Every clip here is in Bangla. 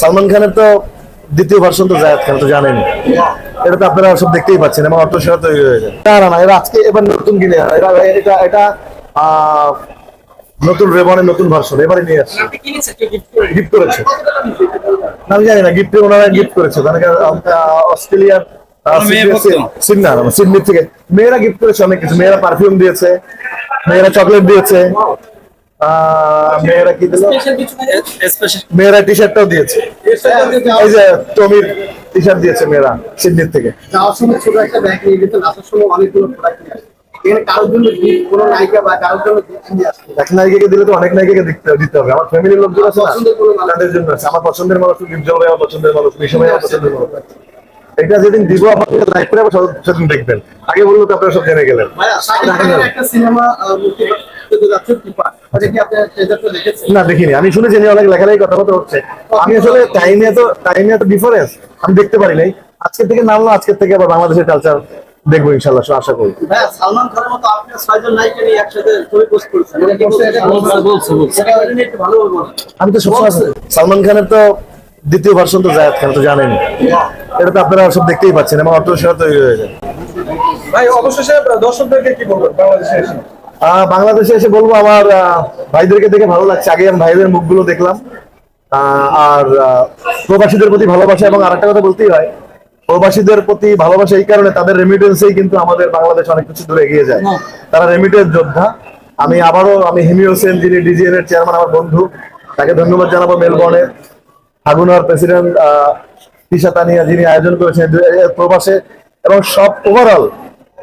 সালমান খানের তো দ্বিতীয় ভার্সন তো জায়েদ খান তো জানেন। এটা তো আপনারা সব দেখতেই পাচ্ছেন এবং অর্থ সেরা তৈরি হয়ে যায় না না এরা আজকে এবার নতুন কিনে এটা এটা নতুন রেবনের নতুন ভার্সন এবারে নিয়ে আসছে। গিফট করেছে। না, আমি জানি না গিফট ওনারা গিফট করেছে। মানে অস্ট্রেলিয়ার সিডনি থেকে। মেয়েরা গিফট করেছে অনেক কিছু। মেয়েরা পারফিউম দিয়েছে মেয়েরা চকলেট দিয়েছে। মেয়েরা কি দিল? মেয়েরা টি শার্টটাও দিয়েছে। এই যে টমির টি শার্ট দিয়েছে মেয়েরা সিডনির থেকে। যাওয়ার সময় ছোট একটা ব্যাগ নিয়ে যেতেন আসার সময় অনেকগুলো প্রোডাক্ট নিয়ে আমার ফ্যামিলির লোকজন আছে না? পছন্দের মানুষ। আছে। আমার পছন্দের মানুষ লিপজল ভাই আমার পছন্দের মানুষ মিশো ভাই আমার পছন্দের মানুষ। এটা যেদিন দিব আপনাকে লাইভ করে সেদিন দেখবেন। আগে বলল তো আপনারা সব জেনে গেলেন। একটা সিনেমা না দেখিনি। আমি শুনেছি অনেক লেখালেখি কথাবার্তা হচ্ছে। আমি আসলে টাইমে তো টাইমে তো ডিফারেন্স আমি দেখতে পারি নাই। আজকের থেকে নামলো আজকের থেকে আবার বাংলাদেশের কালচার দেখব ইনশাল্লাহ আশা করি। সালমান খানের মতো আপনি ছয়জন নায়িকা নিয়ে একসাথে ছবি পোস্ট করেছেন। মানে আমি তো সবসময় সালমান খানের তো দ্বিতীয় ভার্সন তো জায়েদ খান তো জানেন এটা তো আপনারা সব দেখতেই পাচ্ছেন এবং অর্থ সেরা তৈরি হয়ে যায়। ভাই অবশেষে দর্শকদেরকে কি বলবেন? বাংলাদেশে বাংলাদেশে এসে বলব আমার ভাইদেরকে দেখে ভালো লাগছে। আগে আমি ভাইদের মুখগুলো দেখলাম। আর প্রবাসীদের প্রতি ভালোবাসা এবং আরেকটা কথা বলতেই হয় প্রবাসীদের প্রতি ভালোবাসা এই কারণে তাদের রেমিটেন্সেই কিন্তু আমাদের বাংলাদেশ অনেক কিছু দূরে এগিয়ে যায়। তারা রেমিটেন্স যোদ্ধা। আমি আবারও আমি হিমি হোসেন যিনি ডিজিএন এর চেয়ারম্যান আমার বন্ধু তাকে ধন্যবাদ জানাব মেলবর্নে। হাগুনার প্রেসিডেন্ট তিশা তানিয়া যিনি আয়োজন করেছেন প্রবাসে। এবং সব ওভারঅল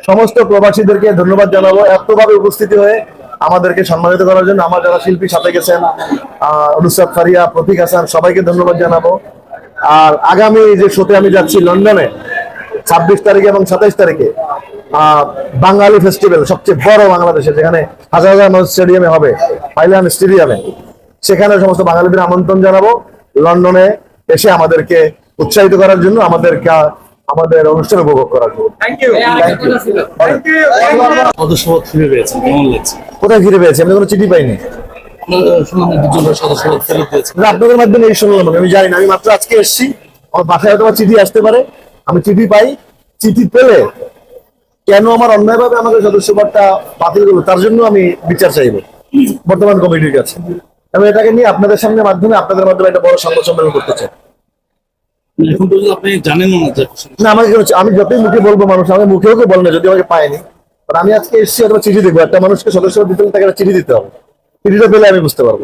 সমস্ত প্রবাসীদেরকে ধন্যবাদ জানাব। এতভাবে উপস্থিতি হয়ে আমাদেরকে সম্মানিত করার জন্য আমার যারা শিল্পী সাথে গেছেন নুসরাত ফারিয়া, প্রতীক হাসান, সবাইকে ধন্যবাদ জানাব। আর আগামী যে শোতে আমি যাচ্ছি লন্ডনে, ছাব্বিশ তারিখে এবং সাতাইশ তারিখে বাঙালি ফেস্টিভ্যাল সবচেয়ে বড় বাংলাদেশে, যেখানে হাজার হাজার মানুষ স্টেডিয়ামে হবে, পাইলাম স্টেডিয়ামে সেখানে সমস্ত বাঙালিদের আমন্ত্রণ জানাব। লন্ডনে এসে আমাদেরকে উৎসাহিত করার জন্য আমাদেরকে আমাদের অনুষ্ঠান উপভোগ করার জন্য। সদস্যপদ ফিরে পেয়েছেন কেমন লাগছে? কোথায় ফিরে পেয়েছি? আমি কোনো চিঠি পাইনি। আপনাদের মাধ্যমে এই শুনলাম আমি। আমি জানি না আমি মাত্র আজকে এসেছি। আমার বাসায় হয়তো চিঠি আসতে পারে। আমি চিঠি পাই চিঠি পেলে কেন আমার অন্যায়ভাবে আমাকে সদস্যপদটা বাতিল করল তার জন্য আমি বিচার চাইব বর্তমান কমিটির কাছে। আমি এটাকে নিয়ে আপনাদের সামনে মাধ্যমে আপনাদের মাধ্যমে একটা বড় সংবাদ সম্মেলন করতে চাই। এখন পর্যন্ত আপনি জানেন না না আমাকে আমি যতই মুখে বলব মানুষ, আমাকে মুখেও কেউ বলে না যদি আমাকে পায়নি। আমি আজকে এসেছি, অথবা চিঠি দেখব, একটা মানুষকে সদস্য দিতে তাকে একটা চিঠি দিতে হবে। চিঠিটা পেলে আমি বুঝতে পারব।